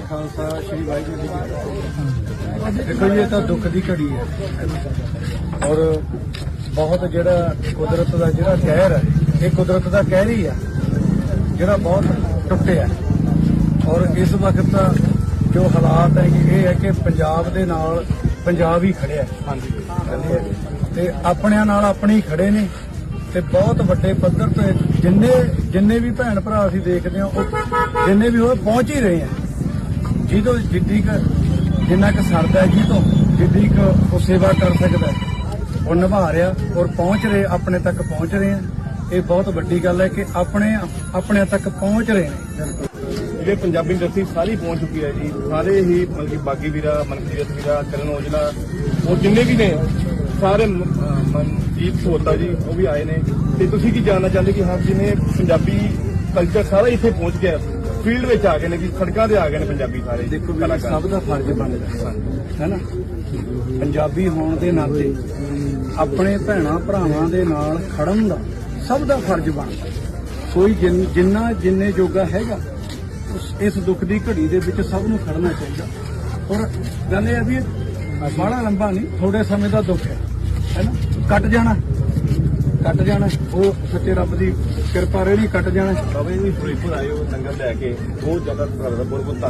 ਕਾ ਖਾਲਸਾ ਸ੍ਰੀ ਵਾਹਿਗੁਰੂ ਜੀ ਕੀ ਫਤਿਹ। ਦੇਖੋ ਜੀ ਇਹ ਤਾਂ ਦੁੱਖ ਦੀ ਘੜੀ ਹੈ। ਔਰ ਬਹੁਤ ਜਿਹੜਾ ਕੁਦਰਤ ਦਾ ਜਿਹੜਾ ਕਹਿਰ ਹੈ ਇਹ ਕੁਦਰਤ ਦਾ ਕਹਿਰ ਹੀ ਆ ਜਿਹੜਾ ਬਹੁਤ ਟੁੱਟਿਆ ਔਰ ਇਸ ਵਕਤ ਜੋ ਹਾਲਾਤ ਹੈ ਇਹ ਹੈ ਕਿ ਪੰਜਾਬ ਦੇ ਨਾਲ ਪੰਜਾਬ ਹੀ ਖੜਿਆ ਹਾਂਜੀ। ਤੇ ਆਪਣਿਆਂ ਨਾਲ ਆਪਣੇ ਹੀ ਖੜੇ ਨੇ। ਤੇ ਬਹੁਤ ਵੱਡੇ ਪੱਧਰ ਤੇ ਜਿੰਨੇ ਜਿੰਨੇ ਵੀ ਭੈਣ ਭਰਾ ਅਸੀਂ ਦੇਖਦੇ ਹਾਂ ਉਹ ਜਿੰਨੇ ਵੀ ਹੋਏ ਪਹੁੰਚ ਹੀ ਰਹੇ ਆ ਜਿਹਦੋਂ ਜਿੱਡੀ ਕ ਜਿੰਨਾ ਕ ਸਰਦਾ ਜੀ ਤੋਂ ਜਿੱਡੀ ਕ ਉਹ ਸੇਵਾ ਕਰ ਸਕਦਾ ਉਹ ਨਿਭਾ ਰਿਹਾ ਔਰ ਪਹੁੰਚ ਰਹੇ, ਆਪਣੇ ਤੱਕ ਪਹੁੰਚ ਰਹੇ ਆ ਇਹ ਬਹੁਤ ਵੱਡੀ ਗੱਲ ਹੈ ਕਿ ਆਪਣੇ ਆਪਣੇ ਤੱਕ ਪਹੁੰਚ ਰਹੇ ਨੇ। ਜਿਹੜੇ ਪੰਜਾਬੀ ਇੰਡਸਟਰੀ ਸਾਰੀ ਪਹੁੰਚ ਚੁੱਕੀ ਹੈ ਜੀ, ਸਾਰੇ ਹੀ ਮਤਲਬ ਕਿ ਬਾਗੀ ਵੀਰਾ, ਮਨਪ੍ਰੀਤ ਵੀਰਾ, ਕਰਨ ਔਜਲਾ, ਉਹ ਜਿੰਨੇ ਵੀ ਨੇ, ਸਾਰੇ ਮ- ਮਨਜੀਤ ਸੋਤਾ ਜੀ, ਉਹ ਵੀ ਆਏ ਨੇ। ਤੇ ਤੁਸੀਂ ਕੀ ਜਾਣਨਾ ਚਾਹੁੰਦੇ ਕਿ ਹਾਂ, ਜਿਵੇਂ ਪੰਜਾਬੀ ਕਲਚਰ ਸਾਰਾ ਇੱਥੇ ਪਹੁੰਚ ਗਿਆ ਫੀਲਡ ਵਿੱਚ ਆ ਗਏ ਨੇ ਕਿ ਸੜਕਾਂ ਤੇ ਆ ਗਏ ਨੇ ਪੰਜਾਬੀ ਸਾਰੇ ਦੇਖੋ ਵੀ। ਸਭ ਦਾ ਫਰਜ਼ ਬਣਦਾ ਹੈ ਹੈਨਾ ਪੰਜਾਬੀ ਹੋਣ ਦੇ ਨਾਤੇ ਆਪਣੇ ਭੈਣਾ ਭਰਾਵਾਂ ਦੇ ਨਾਲ ਖੜਨ ਦਾ ਸਭ ਦਾ ਫਰਜ਼ ਬਣਦਾ। ਕੋਈ ਜਿੰਨ- ਜਿੰਨਾ ਜੋਗਾ ਹੈਗਾ ਇਸ ਦੁੱਖ ਦੀ ਘੜੀ ਦੇ ਵਿੱਚ ਸਭ ਨੂੰ ਖੜਨਾ ਚਾਹੀਦਾ ਔਰ ਗੱਲ ਇਹ ਹੈ ਵੀ ਬੜਾ ਲੰਬਾ ਨਹੀਂ ਥੋੜੇ ਸਮੇਂ ਦਾ ਦੁੱਖ ਹੈ ਹੈਨਾ ਕੱਟ ਜਾਣਾ ਕੱਟ ਜਾਣਾ ਉਹ ਸੱਚੇ ਰੱਬ ਦੀ ਕਿਰਪਾ ਰਹੀ ਕੱਟ ਜਾਣਾ ਬਾਬਾ ਜੀ ਫਿਰੋਜ਼ਪੁਰ ਆਏ ਹੋ ਲੰਗਰ ਲੈ ਕੇ। ਬਹੁਤ ਜ਼ਿਆਦਾ ਤੁਹਾਡਾ ਬਹੁਤ ਬਹੁਤ